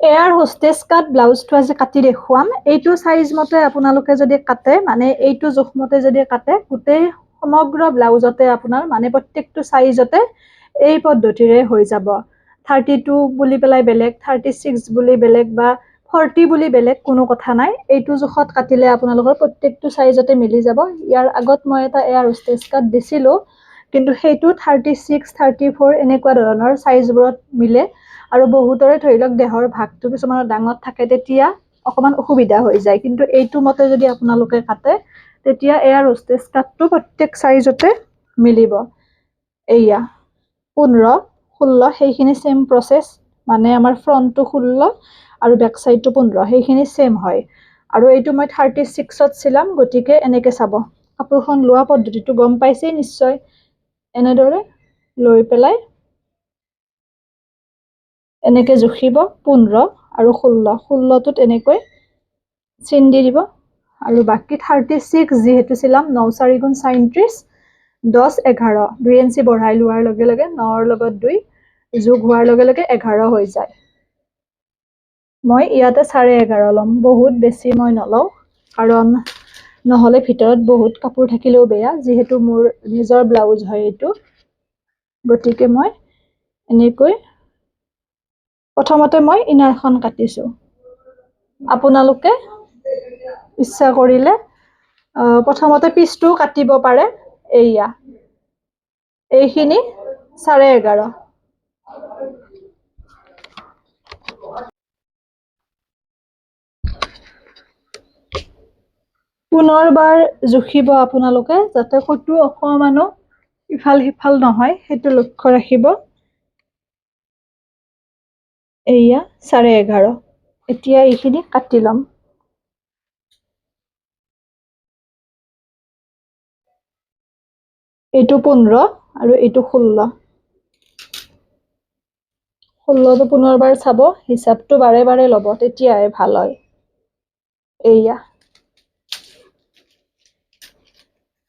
Air hostess কাট ব্লাউজটো আজি কাটি দেখুৱাম। এইটো চাইজ মতে আপোনালোকে যদি কাটে মানে এইটো জোখমতে যদি কাটে গোটেই সমগ্ৰ ব্লাউজতে আপোনাৰ মানে প্ৰত্যেকটো চাইজতে এই পদ্ধতিৰে হৈ যাব। থাৰ্টি টু বুলি পেলাই বেলেগ থাৰ্টি ছিক্স বুলি বেলেগ বা ফৰ্টি বুলি বেলেগ কোনো কথা নাই। এইটো জোখত কাটিলে আপোনালোকৰ প্ৰত্যেকটো চাইজতে মিলি যাব। ইয়াৰ আগত মই এটা এয়াৰ হোষ্টেজ কাট দিছিলোঁ কিন্তু সেইটো থাৰ্টি ছিক্স থাৰ্টি ফ'ৰ এনেকুৱা ধৰণৰ চাইজবোৰত মিলে। আৰু বহুতৰে ধৰি লওক দেহৰ ভাগটো কিছুমানৰ ডাঙৰ থাকে তেতিয়া অকণমান অসুবিধা হৈ যায়। কিন্তু এইটো মতে যদি আপোনালোকে কাটে তেতিয়া এয়াৰ হোষ্টেজ কাটটো প্ৰত্যেক চাইজতে মিলিব। এয়া পোন্ধৰ ষোল্ল সেইখিনি ছেইম প্ৰচেছ মানে আমাৰ ফ্ৰণ্টটো ষোল্ল আৰু বেক চাইডটো পোন্ধৰ সেইখিনি ছেইম হয়। আৰু এইটো মই থাৰ্টি ছিক্সত চিলাম গতিকে এনেকৈ চাব। কাপোৰখন লোৱা পদ্ধতিটো গম পাইছেই নিশ্চয়। এনেদৰে লৈ পেলাই এনেকৈ জুখিব পোন্ধৰ আৰু ষোল্ল। ষোল্লটোত এনেকৈ চিন দি দিব। আৰু বাকী থাৰ্টি ছিক্স যিহেতু চিলাম ন চাৰি গুণ চাৰিত্ৰিছ দহ এঘাৰ। দুই ইঞ্চি বঢ়াই লোৱাৰ লগে লগে নৰ লগত দুই যোগ হোৱাৰ লগে লগে এঘাৰ হৈ যায়। মই ইয়াতে চাৰে এঘাৰ ল'ম। বহুত বেছি মই নলওঁ। কাৰণ নহ'লে ভিতৰত বহুত কাপোৰ থাকিলেও বেয়া। যিহেতু মোৰ নিজৰ ব্লাউজ হয় এইটো। গতিকে মই এনেকৈ প্ৰথমতে মই ইনাৰখন কাটিছোঁ। আপোনালোকে ইচ্ছা কৰিলে প্ৰথমতে পিচটোও কাটিব পাৰে। এইয়া। এইখিনি চাৰে এঘাৰ। পুনৰবাৰ জুখিব আপোনালোকে যাতে ক'তো অকণমানো ইফাল সিফাল নহয় সেইটো লক্ষ্য ৰাখিব। এয়া চাৰে এঘাৰ। এতিয়া এইখিনি কাটি ল'ম। এইটো পোন্ধৰ আৰু এইটো ষোল্ল। ষোল্লটো পুনৰবাৰ চাব হিচাপটো বাৰে বাৰে ল'ব তেতিয়াহে ভাল হয়। এয়া।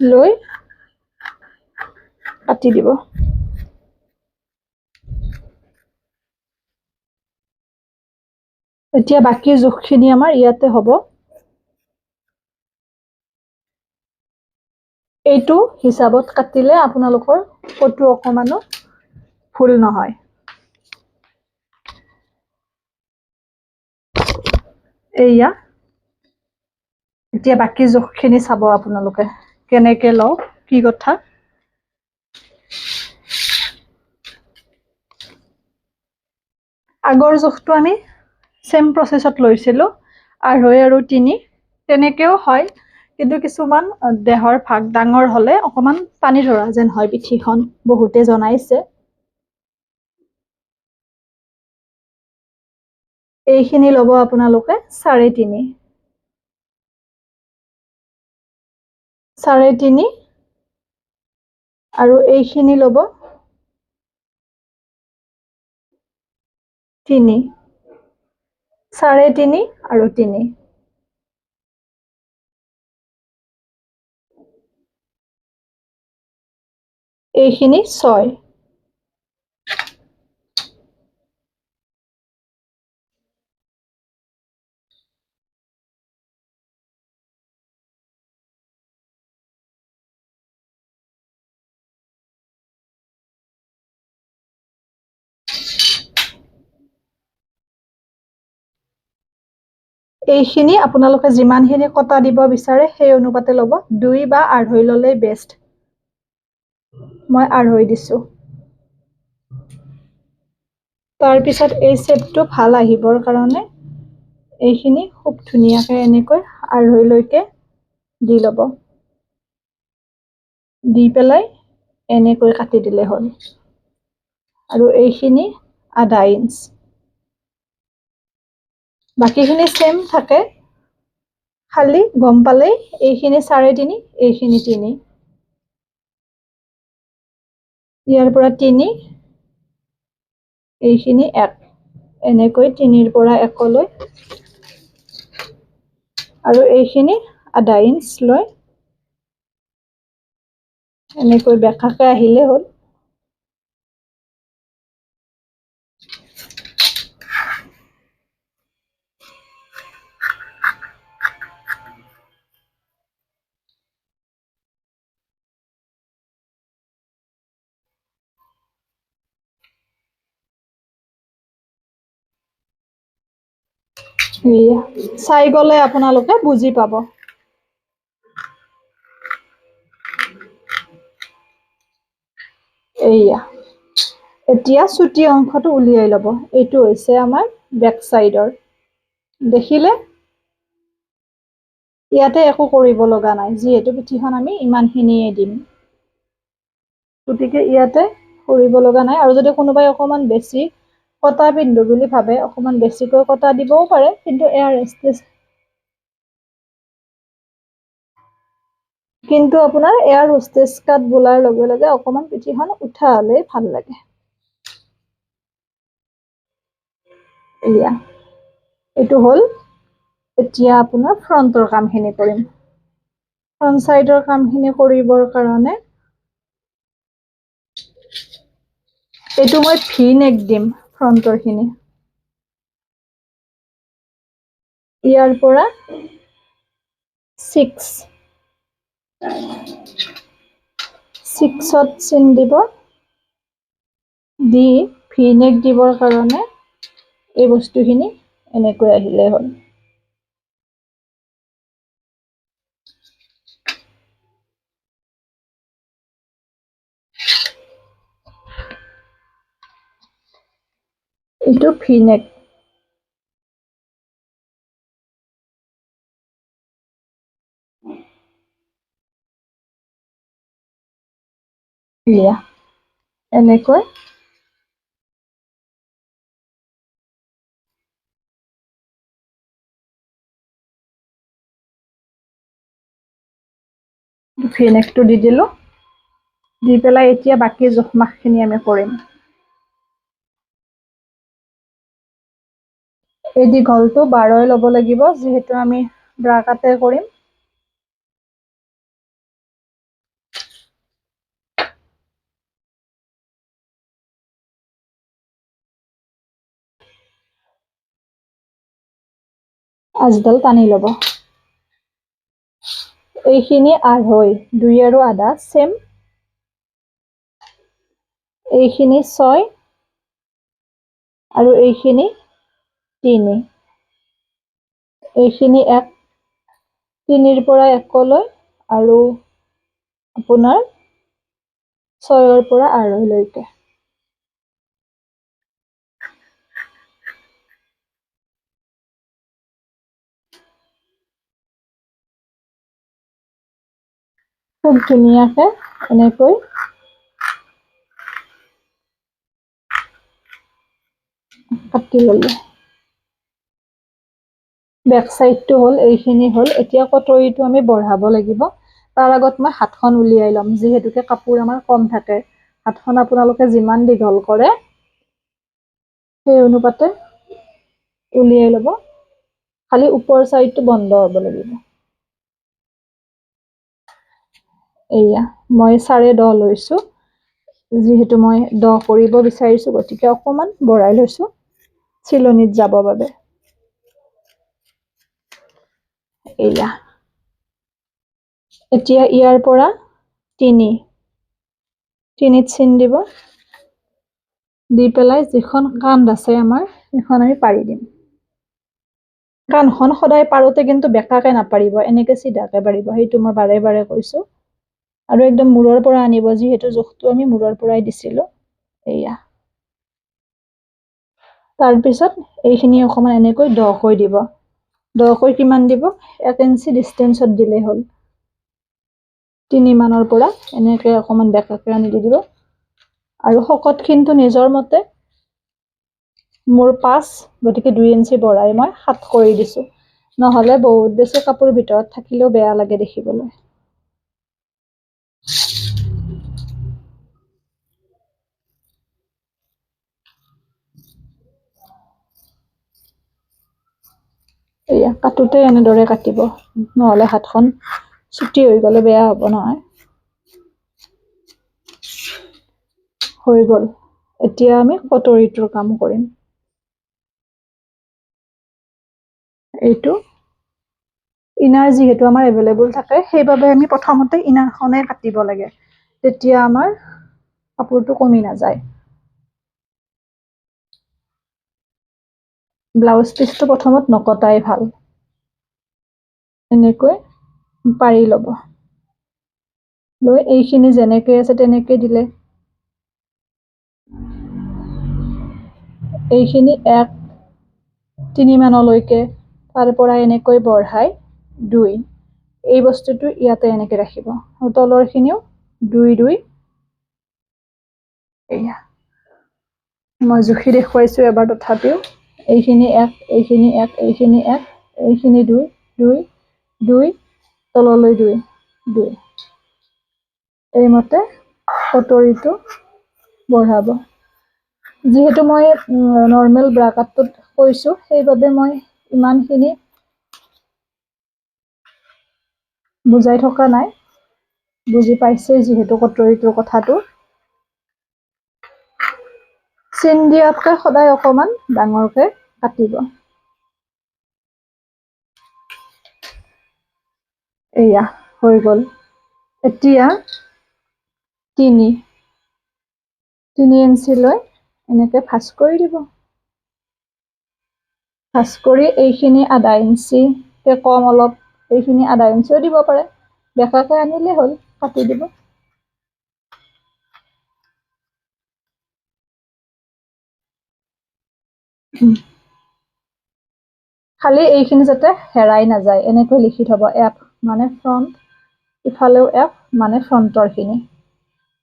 লৈ কাটি দিব। এতিয়া বাকী জোখখিনি আমাৰ ইয়াতে হ'ব। এইটো হিচাপত কাটিলে আপোনালোকৰ ক'তো অকণমানো ভুল নহয়। এয়া এতিয়া বাকী জোখখিনি চাব আপোনালোকে কেনেকৈ লওঁ কি কথা। আগৰ জোখটো আমি ছেম প্ৰচেছত লৈছিলোঁ। আঢ়ৈ আৰু তিনি তেনেকৈও হয়। কিন্তু কিছুমান দেহৰ ভাগ ডাঙৰ হ'লে অকণমান পানী ধৰা যেন হয় পিঠিখন বহুতে জনাইছে। এইখিনি ল'ব আপোনালোকে চাৰে তিনি। চাৰে তিনি। আৰু এইখিনি ল'ব তিনি। চাৰে তিনি আৰু তিনি। এইখিনি ছয়। এইখিনি আপোনালোকে যিমানখিনি কটা দিব বিচাৰে সেই অনুপাতে ল'ব। দুই বা আঢ়ৈ ল'লেই বেষ্ট মই আঢ়ৈ দিছোঁ। তাৰপিছত এই শ্বেপটো ভাল আহিবৰ কাৰণে এইখিনি খুব ধুনীয়াকৈ এনেকৈ আঢ়ৈলৈকে দি ল'ব। দি পেলাই এনেকৈ কাটি দিলে হ'ল। আৰু এইখিনি আধা ইঞ্চ। বাকীখিনি ছেম থাকে। খালি গম পালেই এইখিনি চাৰে তিনি এইখিনি তিনি। ইয়াৰ পৰা তিনি এইখিনি এক। এনেকৈ তিনিৰ পৰা একলৈ। আৰু এইখিনি আধা ইঞ্চ লৈ। এনেকৈ বেকাকৈ আহিলে হ'ল। চাই গ'লে আপোনালোকে বুজি পাব। এইয়া। এতিয়া চুটি অংশটো উলিয়াই ল'ব। এইটো হৈছে আমাৰ বেক চাইডৰ দেখিলে? ইয়াতে একো কৰিব লগা নাই। যিহেতু পিঠিখন আমি ইমানখিনিয়ে দিম। গতিকে ইয়াতে কৰিব লগা নাই। আৰু যদি কোনোবাই অকণমান বেছি কটা পিন্ধো বুলি ভাবে অকণমান বেছিকৈ কটা দিবও পাৰে কিন্তু এয়াৰ ৰেষ্টেজ কিন্তু আপোনাৰ এয়াৰ হোষ্টেজ কাট বোলাৰ লগে লগে অকণমান পিঠিখন উঠা হ'লেই ভাল লাগে। এয়া এইটো হ'ল এতিয়া আপোনাৰ ফ্ৰণ্টৰ কামখিনি কৰিম। ফ্ৰণ্ট চাইডৰ কামখিনি কৰিবৰ কাৰণে এইটো মই ভি নেক দিম। ফ্ৰণ্টৰখিনি ইয়াৰ পৰা ছিক্স ছিক্সত চিন দিব। দি ভি নেক দিবৰ কাৰণে এই বস্তুখিনি এনেকৈ আহিলে হ'ল। এইটো ভি নেক এয়া এনেকৈ। ভি নেকটো দি দিলোঁ। দি পেলাই এতিয়া বাকী জোখ মাখখিনি আমি কৰিম। এই দীঘলটো বাৰই ল'ব লাগিব যিহেতু আমি ব্ৰা কাটে কৰিম। আজডাল টানি ল'ব। এইখিনি আঢ়ৈ দুই আৰু আধা চেম এইখিনি ছয়। আৰু এইখিনি তিনি। এইখিনি এক তিনিৰ পৰা একলৈ আৰু আপোনাৰ ছয়ৰ পৰা আঢ়ৈলৈকে। খুব ধুনীয়াকে এনেকৈ। কাটি ল'লো। বেক চাইডটো হ'ল এইখিনি হ'ল। এতিয়া কটৰীটো আমি বঢ়াব লাগিব। তাৰ আগত মই হাতখন উলিয়াই ল'ম যিহেতুকে কাপোৰ আমাৰ কম থাকে। হাতখন আপোনালোকে যিমান দীঘল কৰে সেই অনুপাতে উলিয়াই ল'ব। খালি ওপৰ চাইডটো বন্ধ হ'ব লাগিব। এয়া মই চাৰে দহ লৈছোঁ। যিহেতু মই দহ কৰিব বিচাৰিছোঁ গতিকে অকণমান বঢ়াই লৈছোঁ। চিলনিত যাবৰ বাবে। এয়া। এতিয়া ইয়াৰ পৰা তিনি। তিনিত চিন দিব। দি পেলাই যিখন কান্ধ আছে আমাৰ সেইখন আমি পাৰি দিম। কাণখন সদায় পাৰোঁতে কিন্তু বেকাকে নাপাৰিব এনেকে চিধাকে পাৰিব। সেইটো মই বাৰে বাৰে কৈছোঁ। আৰু একদম মূৰৰ পৰা আনিব যিহেতু জোখটো আমি মূৰৰ পৰাই দিছিলোঁ। এয়া। তাৰপিছত এইখিনি অকণমান এনেকৈ দকৈ দিব। দকৈ কিমান দিব? এক ইঞ্চি ডিষ্টেঞ্চত দিলেই হ'ল। তিনিমানৰ পৰা এনেকৈ অকণমান বেকাকৈ আনি দি দিব। আৰু শকতখিনিটো নিজৰ মতে মোৰ পাঁচ গতিকে দুই ইঞ্চি বঢ়াই মই সাত কৰি দিছোঁ। নহ'লে বহুত বেছি কাপোৰ ভিতৰত থাকিলেও বেয়া লাগে দেখিবলৈ। এয়া কাটোতে এনেদৰে কাটিব। নহ'লে হাতখন চুটি হৈ গ'লে বেয়া হ'ব নহয়। হৈ গ'ল। এতিয়া আমি কটৰীটোৰ কাম কৰিম। এইটো ইনাৰ যিহেতু আমাৰ এভেইলেবল থাকে সেইবাবে আমি প্ৰথমতে ইনাৰখনে কাটিব লাগে। তেতিয়া আমাৰ কাপোৰটো কমি নাযায়। ব্লাউজ পিচটো প্ৰথমত নকটাই ভাল। এনেকৈ পাৰি ল'ব। লৈ এইখিনি যেনেকৈ আছে তেনেকৈ দিলে। এইখিনি এক তিনিমানলৈকে তাৰ পৰা এনেকৈ বঢ়াই দুই। এই বস্তুটো ইয়াতে এনেকৈ ৰাখিব। আৰু তলৰখিনিও দুই দুই। এয়া। মই জুখি দেখুৱাইছোঁ এবাৰ তথাপিও। এইখিনি এক এইখিনি এক এইখিনি এক এইখিনি দুই দুই দুই তললৈ দুই দুই। এইমতে কটৰীটো বঢ়াব। যিহেতু মই নৰ্মেল ব্ৰা কাটটোত কৈছোঁ সেইবাবে মই ইমানখিনি বুজাই থকা নাই। বুজি পাইছেই যিহেতু কটৰীটোৰ কথাটো। চিন দিয়াতকৈ সদায় অকণমান ডাঙৰকৈ কাটিব। এয়া হৈ গ'ল। এতিয়া তিনি। তিনি ইঞ্চিলৈ এনেকৈ ভাঁজ কৰি দিব। ভাঁজ কৰি এইখিনি আধা ইঞ্চিকৈ কম অলপ এইখিনি আধা ইঞ্চিও দিব পাৰে। বেকাকৈ আনিলেই হ'ল কাটি দিব। খালি এইখিনি যাতে হেৰাই নাযায় এনেকৈ লিখি থ'ব। এফ মানে ফ্ৰণ্ট ইফালেও এফ মানে ফ্ৰণ্টৰখিনি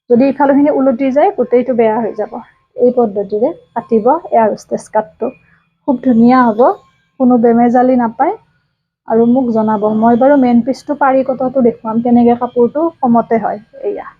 যদি ইফালৰখিনি ওলটি যায় গোটেইটো বেয়া হৈ যাব। এই পদ্ধতিৰে কাটিব এয়াৰ ষ্টেচ কাটটো খুব ধুনীয়া হ'ব কোনো বেমেজালি নাপায়। আৰু মোক জনাব মই বাৰু মেইন পিচটো পাৰি কটাটো দেখুৱাম কেনেকৈ কাপোৰটো কমতে হয় এয়া।